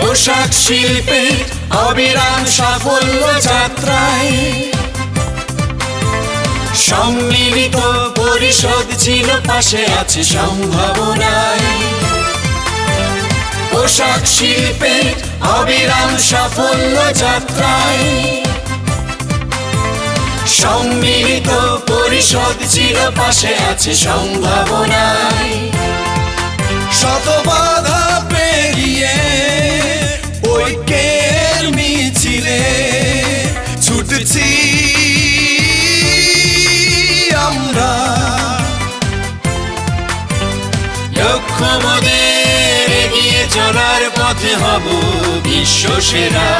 পোশাক শিল্পের অবিরাম সাফল্য যাত্রায়। সম্মিলিত পরিষদ ছিল, পাশে আছে সম্ভাবনায়। পোশাক শিল্পের অবিরাম সাফল্য যাত্রায়। সম্মিলিত পরিষদ ছিল, পাশে আছে সম্ভাবনায়। শত ঐক্যের মিছিলে ছুটছি আমরা। লক্ষ্য মোদের এগিয়ে চলার পথে হব বিশ্ব সেরা।